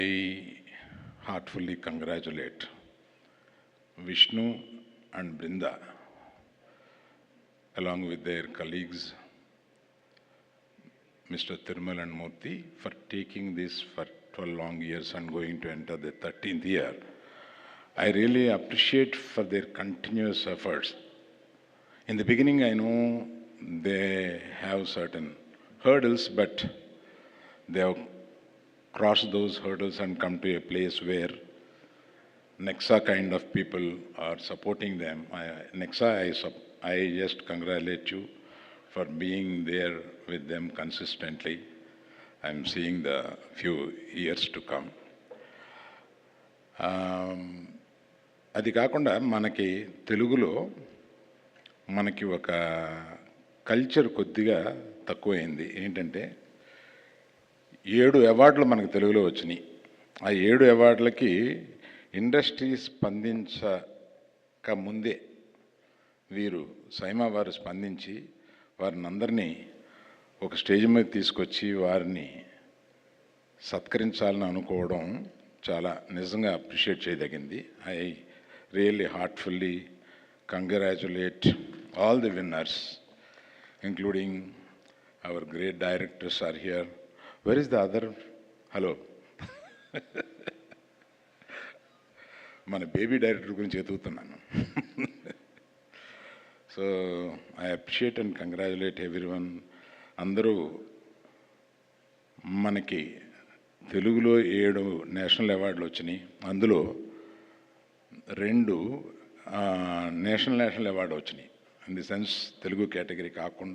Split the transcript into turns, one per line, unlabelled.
I heartfully congratulate Vishnu and Brinda, along with their colleagues, Mr. Tirmal and Murthy, for taking this for 12 long years and going to enter the 13th year. I really appreciate for their continuous efforts. In the beginning, I know they have certain hurdles, but they have crossed those hurdles and come to a place where Nexa kind of people are supporting them. I, Nexa, I, sup- I just congratulate you for being there with them consistently. I'm seeing the few years to come. Um, అది కాకుండా మనకి తెలుగులో మనకి ఒక culture కొద్దిగా తక్కువైంది ఏంటంటే ఏడు అవార్డులు మనకు తెలుగులో వచ్చినాయి. ఆ ఏడు అవార్డులకి ఇండస్ట్రీ స్పందించక ముందే వీరు సైమా వారు స్పందించి వారిని అందరినీ ఒక స్టేజ్ మీద తీసుకొచ్చి వారిని సత్కరించాలని అనుకోవడం చాలా నిజంగా appreciate చేయదగింది. I really heartfully congratulate all the winners including our great directors are here. Where is the other hello మన బేబీ డైరెక్టర్ గురించి ఎదుగుతున్నాను so I appreciate and congratulate everyone అందరూ మనకి తెలుగులో ఏడు నేషనల్ అవార్డులు వచ్చినాయి. అందులో రెండు నేషనల్ నేషనల్ అవార్డు వచ్చినాయి. In the sense Telugu category కాకుండా